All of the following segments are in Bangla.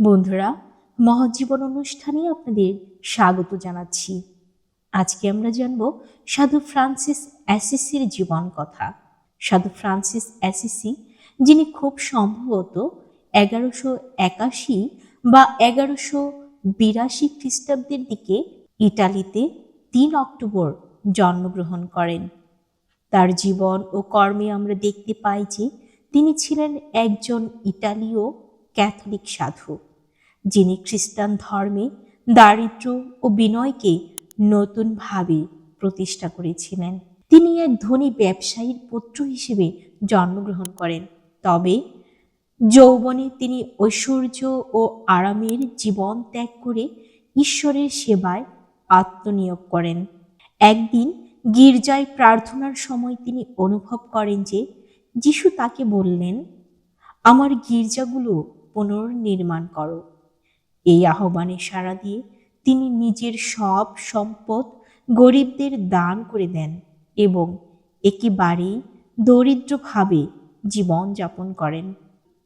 বন্ধুরা, মহাজীবন অনুষ্ঠানে আপনাদের স্বাগত জানাচ্ছি। আজকে আমরা জানব সাধু ফ্রান্সিস অ্যাসিসির জীবন কথা। সাধু ফ্রান্সিস অ্যাসিসি, যিনি খুব সম্ভবত এগারোশো একাশি বা এগারোশো বিরাশি খ্রিস্টাব্দের দিকে ইটালিতে তিন অক্টোবর জন্মগ্রহণ করেন। তার জীবন ও কর্মে আমরা দেখতে পাই যে তিনি ছিলেন একজন ইটালীয় ক্যাথলিক সাধু। যিনি খ্রিস্টান ধর্মে দারিদ্র ও বিনয়কে নতুনভাবে প্রতিষ্ঠা করেছিলেন। তিনি এক ধনী ব্যবসায়ীর পুত্র হিসেবে জন্মগ্রহণ করেন। তবে যৌবনে তিনি ঐশ্বর্য ও আরামের জীবন ত্যাগ করে ঈশ্বরের সেবায় আত্মনিয়োগ করেন। একদিন গির্জায় প্রার্থনার সময় তিনি অনুভব করেন যে যিশু তাকে বললেন, আমার গির্জাগুলো পুনর্নির্মাণ করো। এই আহ্বানে সাড়া দিয়ে তিনি নিজের সব সম্পদ গরিবদের দান করে দেন এবং একেবারেই দরিদ্রভাবে জীবন যাপন করেন।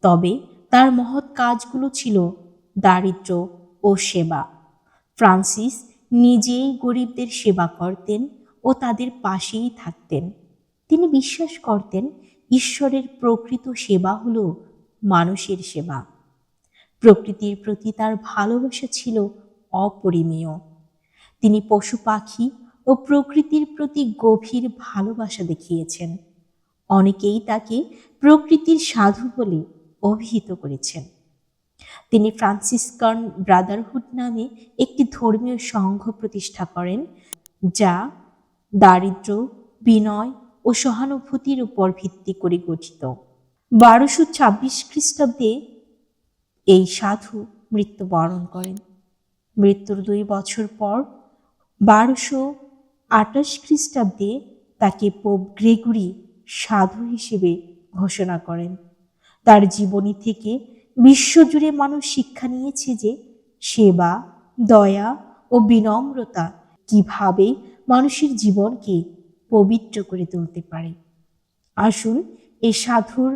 তবে তার মহৎ কাজগুলো ছিল দারিদ্র ও সেবা। ফ্রান্সিস নিজেই গরিবদের সেবা করতেন ও তাদের পাশেই থাকতেন। তিনি বিশ্বাস করতেন ঈশ্বরের প্রকৃত সেবা হলো মানুষের সেবা। প্রকৃতির প্রতি তার ভালোবাসা ছিল অপরিমেয়। তিনি পশু পাখি ও প্রকৃতির প্রতি গভীর ভালোবাসা দেখিয়েছেন। অনেকেই তাকে প্রকৃতির সাধু বলে অভিহিত করেছেন। তিনি ফ্রান্সিসকন ব্রাদারহুড নামে একটি ধর্মীয় সংঘ প্রতিষ্ঠা করেন, যা দারিদ্র বিনয় ও সহানুভূতির উপর ভিত্তি করে গঠিত। বারোশো ছাব্বিশ খ্রিস্টাব্দে এই সাধু মৃত্যুবরণ করেন। মৃত্যুর দুই বছর পর বারোশো আটাশ খ্রিস্টাব্দে তাকে পোপ গ্রেগরি সাধু হিসেবে ঘোষণা করেন। তার জীবনী থেকে বিশ্বজুড়ে মানুষ শিক্ষা নিয়েছে যে সেবা, দয়া ও বিনম্রতা কীভাবে মানুষের জীবনকে পবিত্র করে তুলতে পারে। আসুন এই সাধুর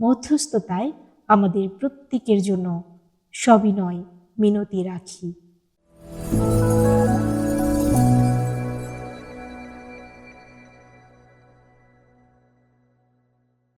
মধ্যস্থতায় আমাদের প্রত্যেকের জন্য সবিনয় মিনতি রাখি।